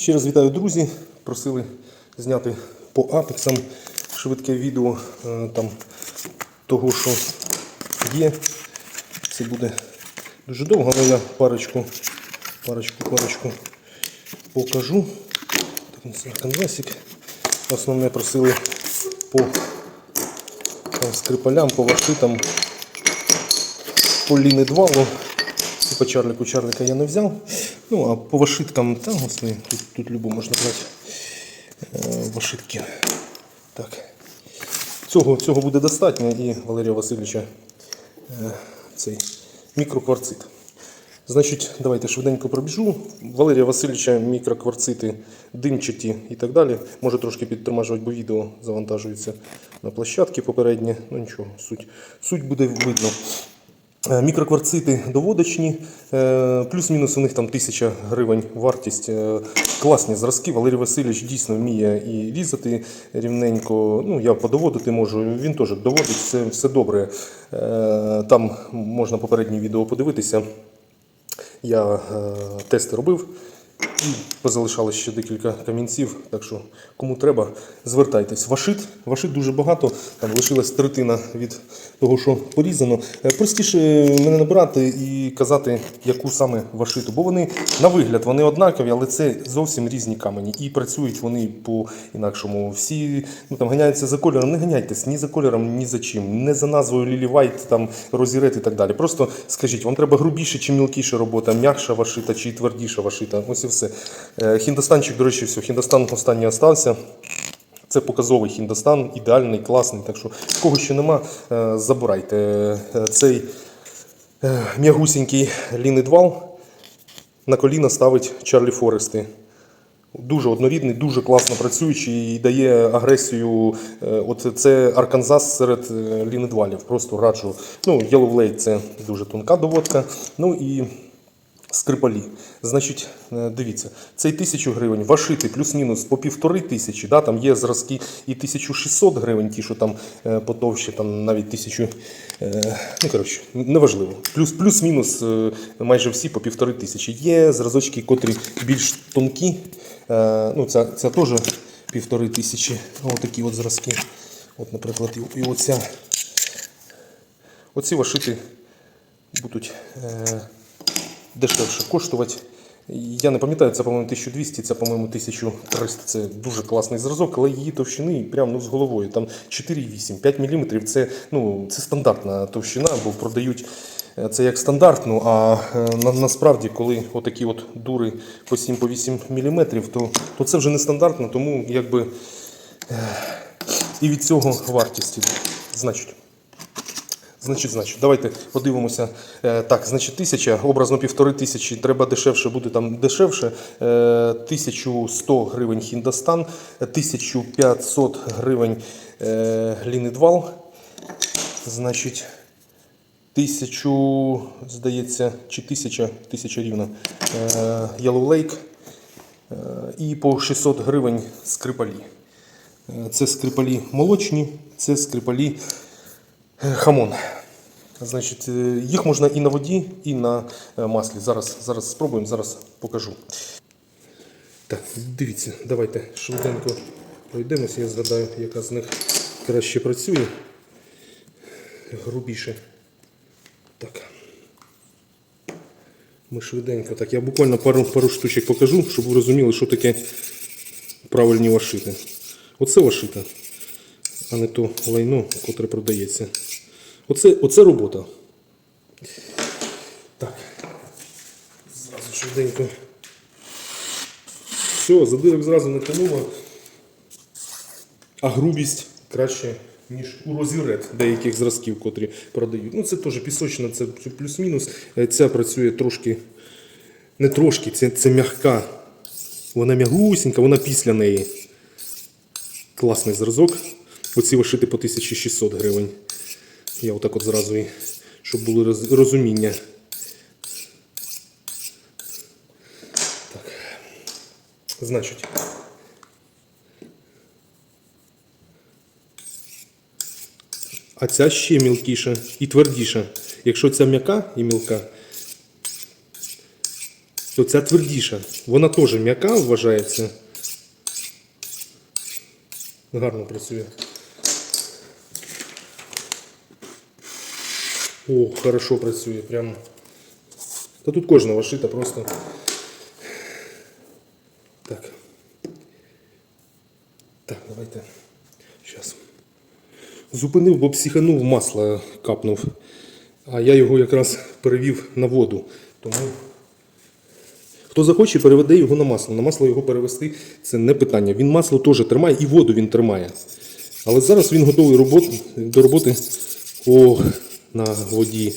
Ще раз вітаю, друзі. Просили зняти по апексам швидке відео е, там того, що є. Це буде дуже довго, але я парочку, парочку, парочку покажу. Так, це канвасик. Основне просили по там, скрипалям, по вашитам, по лінидвалу. І по чарлику чарлика я не взяв. Ну, а по вашиткам, та, господи, тут, тут любу можна брати е, вашитки. Так. Цього, цього буде достатньо і Валерія Васильовича е, цей мікрокварцит. Значить, давайте швиденько пробіжу. Валерія Васильовича мікрокварцити димчаті і так далі. Може трошки підтримажувати, бо відео завантажується на площадки попереднє. Ну нічого, суть, суть буде видно. Е, Мікрокварцити доводочні, е, плюс-мінус у них там тисяча гривень вартість. Е, Класні зразки. Валерій Васильович дійсно вміє і різати рівненько. Ну, я подоводити можу, він теж доводить, все, все добре. Там можна попереднє відео подивитися. Я тести робив і позалишалось ще декілька камінців. Так що, кому треба, звертайтесь. Вашит, вашит дуже багато. Там лишилась третина від того, що порізано. Е, Простіше мене набирати і казати, яку саме вашиту. Бо вони на вигляд вони однакові, але це зовсім різні камені. І працюють вони по інакшому. Всі ну, там ганяються за кольором. Не ганяйтесь ні за кольором, ні за чим. Не за назвою Лілі Вайт, там розірет і так далі. Просто скажіть, вам треба грубіше чи мілкіша робота, м'якша вашита чи твердіша вашита. Ось все. Е, Хіндостанчик, до речі, все. Хіндостан останній остався. Це показовий хіндостан, ідеальний, класний. Так що, кого ще нема, е, забирайте. Е, Цей м'ягусінький лінидвал на коліна ставить Чарлі Форести. Дуже однорідний, дуже класно працюючий і дає агресію. От це Арканзас серед лінидвалів. Просто раджу. Ну, Yellow Blade – це дуже тонка доводка. Ну і Скрипалі. Значить, е, дивіться, цей 1000 гривень, вашити плюс-мінус по півтори тисячі, да, там є зразки і 1600 гривень, ті, що там е, потовще, там навіть 1000, е, ну коротше, неважливо. Плюс, плюс-мінус е, майже всі по півтори тисячі. Є зразочки, котрі більш тонкі, ну це, це теж півтори тисячі, отакі от зразки. От, наприклад, і оця, оці вашити будуть. Дешевше коштувати. Я не пам'ятаю, це, по-моєму, 1200, це, по-моєму, 1300. Це дуже класний зразок, але її товщини прямо ну, з головою. Там 4,8, 5 мм це, ну, це стандартна товщина, бо продають е, це як стандартну, а е, на, насправді, коли отакі от дури по 7-8 мм, то, то це вже не стандартно, тому якби е, і від цього вартість. Значить. Значить, значить, давайте подивимося. Е, так, значить, тисяча, образно півтори тисячі, треба дешевше, буде там дешевше. Е, 1100 гривень Хіндостан, 1500 гривень е, Лінидвал. Значить, тисячу, здається, чи тисяча, тисяча рівно е, Yellow Lake. Е, і по 600 гривень скрипалі. Е, Це скрипалі молочні, це скрипалі Е, Хамон. Значить, е, їх можна і на воді, і на е, маслі. Зараз, зараз спробуємо, зараз покажу. Так, дивіться, давайте швиденько пройдемося. Я згадаю, яка з них краще працює. Грубіше. Так. Ми швиденько. Так, я буквально пару, пару штучок покажу, щоб ви розуміли, що таке правильні вашити. Оце вашита, а не то лайно, котре продається. Оце, оце робота. Так. Зразу швиденько. Все, задирок зразу не тянуло. А грубість краще, ніж у розірет деяких зразків, котрі продають. Ну, це теж пісочна, це плюс-мінус. Е, Ця працює трошки, не трошки, це, це м'яка. Вона м'ягусінька, вона після неї. Класний зразок. Оці вишити по 1600 гривень. Я отак от зразу, і, щоб було розуміння. Так. Значить. А ця ще мілкіша і твердіша. Якщо ця м'яка і мілка, то ця твердіша. Вона теж м'яка вважається. Гарно працює. О, хорошо працює, прям. Та тут кожна вашита просто. Так. Так, давайте. Зараз. Зупинив, бо психанув, масло капнув. А я його якраз перевів на воду. Тому хто захоче, переведе його на масло. На масло його перевести це не питання. Він масло теж тримає і воду він тримає. Але зараз він готовий робот- до роботи о, на воді.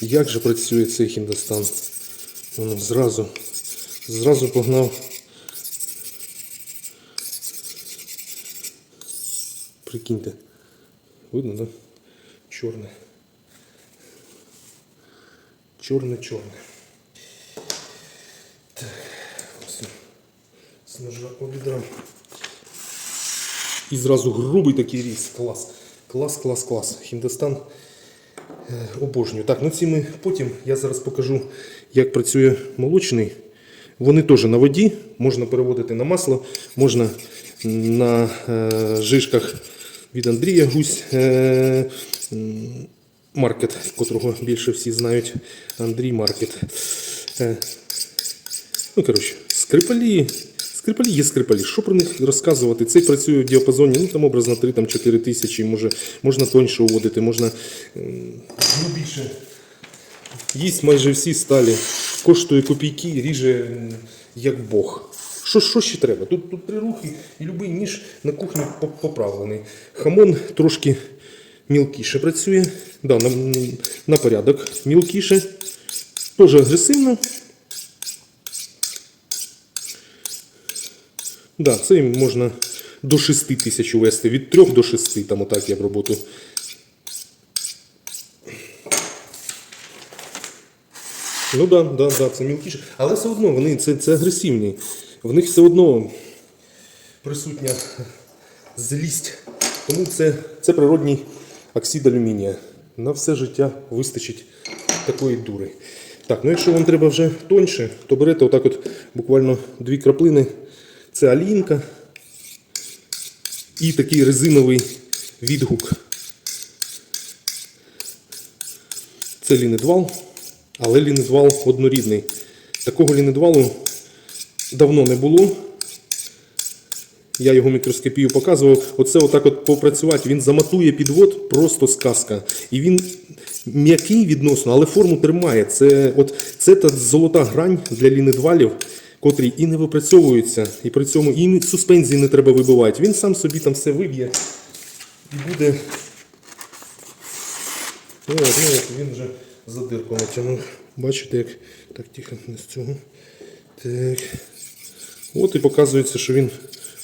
Як же працює цей хіндостан? Воно зразу, зразу погнав. Прикиньте. Видно, да? Чорне. Чорне-чорне. Так, ось. З ножа обідрав. І зразу грубий такий різ. Клас. Клас, клас, клас. Хіндостан обожнюю. Так, ну ці ми потім я зараз покажу, як працює молочний. Вони теж на воді, можна переводити на масло, можна на е, жишках від Андрія Гусь. Е, Маркет, котрого більше всі знають. Андрій Маркет. Е, Ну, коротше, скрипалі. Скрипалі є скрипалі. Що про них розказувати? Цей працює в діапазоні, ну там образно 3-4 тисячі, може, можна тоньше уводити, можна ну, більше. Їсть майже всі сталі. Коштує копійки, ріже як Бог. Що, що ще треба? Тут, тут три рухи і будь-який ніж на кухні поправлений. Хамон трошки мілкіше працює. Да, на, на порядок мілкіше. Теж агресивно. Да, це їм можна до 6 тисяч увести, від 3 до 6, там отак я б роботу. Ну да, да, да, це мілкіше. Але все одно вони це, це агресивні. В них все одно присутня злість. Тому це, це природній оксид алюмінія. На все життя вистачить такої дури. Так, ну якщо вам треба вже тоньше, то берете отак от буквально дві краплини. Це алінка і такий резиновий відгук. Це лінедвал, але лінедвал однорідний. Такого лінедвалу давно не було. Я його мікроскопію показував. Оце отак от попрацювати. Він заматує підвод, просто сказка. І він м'який відносно, але форму тримає. Це, от, це та золота грань для лінедвалів, котрі і не випрацьовуються, і при цьому і суспензії не треба вибивати. Він сам собі там все виб'є і буде. Ну, ну, він вже задирку натягнув. Бачите, як так тихо не з цього. Так. От і показується, що він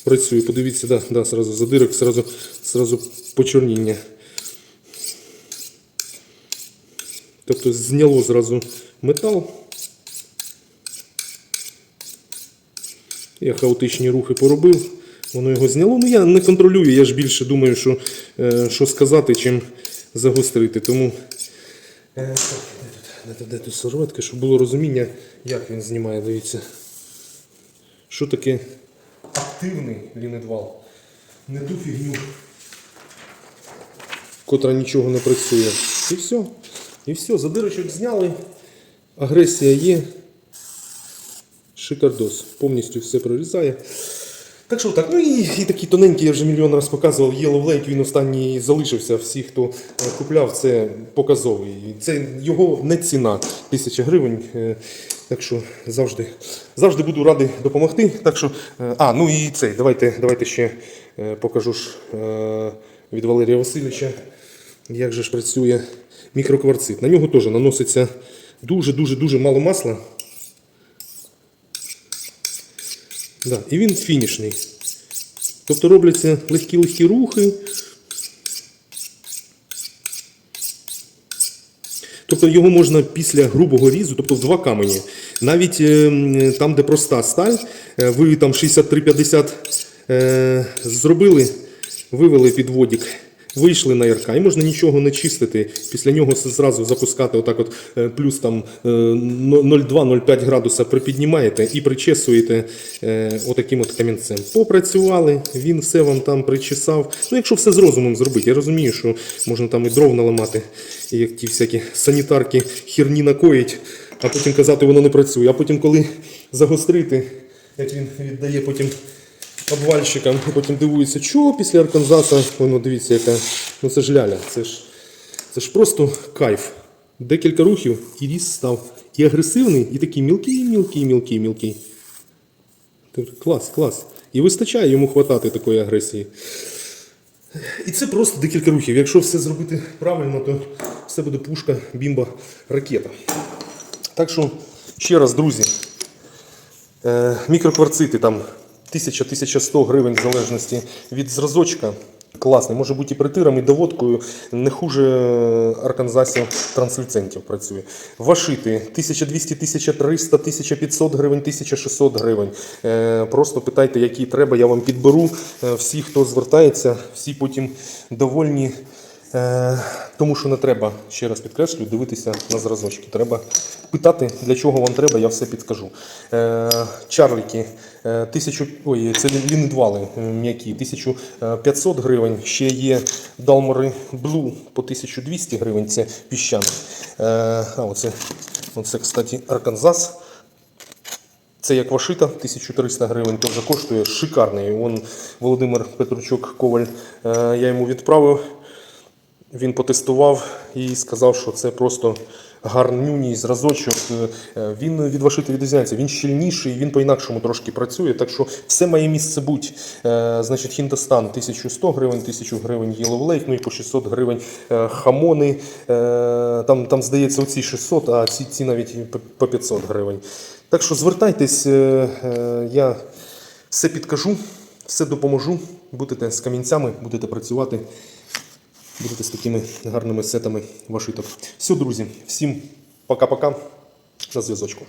працює. Подивіться, да, да, сразу задирок, сразу, сразу почорніння. Тобто зняло зразу метал. Я хаотичні рухи поробив, воно його зняло. Ну я не контролюю, я ж більше думаю, що, е, що сказати, чим загострити. Тому е, де тут, де, тут серветка, щоб було розуміння, як він знімає, дивіться. Що таке активний лінедвал? Не ту фігню, котра нічого не працює. І все. І все, задирочок зняли, агресія є. Шикардос. Повністю все прорізає. Так що так, ну і, і такі тоненькі, я вже мільйон раз показував, Yellow Blade, він останній залишився. Всі, хто е, купляв, це показовий. Це його не ціна, тисяча гривень. Е, Так що завжди, завжди буду радий допомогти. Так що, е, а, ну і цей, давайте, давайте ще покажу ж від Валерія Васильовича, як же ж працює мікрокварцит. На нього теж наноситься дуже-дуже дуже мало масла. Да, і він фінішний. Тобто робляться легкі-легкі рухи. Тобто його можна після грубого різу, тобто в два камені. Навіть е, там, де проста сталь, е, ви там 63-50 е, зробили, вивели підводик, Вийшли на РК, і можна нічого не чистити. Після нього зразу запускати отак от е, плюс там е, 0,2-0,5 градуса припіднімаєте і причесуєте е, отаким от камінцем. Попрацювали, він все вам там причесав. Ну, якщо все з розумом зробити, я розумію, що можна там і дров наламати, і як ті всякі санітарки херні накоїть, а потім казати, воно не працює. А потім, коли загострити, як він віддає потім обвальщикам, і потім дивуються, чого після Арканзаса, воно дивіться, яка. Ну це ж ляля, це ж, це ж просто кайф. Декілька рухів і ріс став. І агресивний, і такий мілкий, мілкий, мілкий, мілкий. Клас, клас. І вистачає йому хватати такої агресії. І це просто декілька рухів. Якщо все зробити правильно, то все буде пушка, бімба, ракета. Так що, ще раз, друзі, е, мікрокварцити там 1000-1100 гривень в залежності від зразочка. Класний, може бути і притиром, і доводкою, не хуже арканзасів транслюцентів працює. Вашити 1200, 1300, 1500 гривень, 1600 гривень. Е, просто питайте, які треба, я вам підберу. Е, всі, хто звертається, всі потім довольні. Е, тому що не треба, ще раз підкреслюю, дивитися на зразочки. Треба питати, для чого вам треба, я все підкажу. Е, чарліки, е, тисячу, ой, це лінидвали е, м'які, 1500 гривень. Ще є Далмори Блу по 1200 гривень, це піщаний. Е, а оце, оце, кстати, Арканзас. Це як вашита, 1300 гривень, теж коштує шикарний. Вон Володимир Петручук Коваль, я йому відправив. Він потестував і сказав, що це просто гарнюній зразочок. Е, Він від вашити відрізняється, він щільніший, він по-інакшому трошки працює. Так що все має місце бути. Е, Значить, Хіндостан 1100 гривень, 1000 гривень Yellow Lake, ну і по 600 гривень е, хамони. Там, там здається, оці 600, а ці, ці навіть по- по 500 гривень. Так що звертайтесь, я все підкажу, все допоможу. Будете з камінцями, будете працювати. Будете з такими гарними сетами вашиток. Все, друзі, всім пока-пока. На зв'язочку.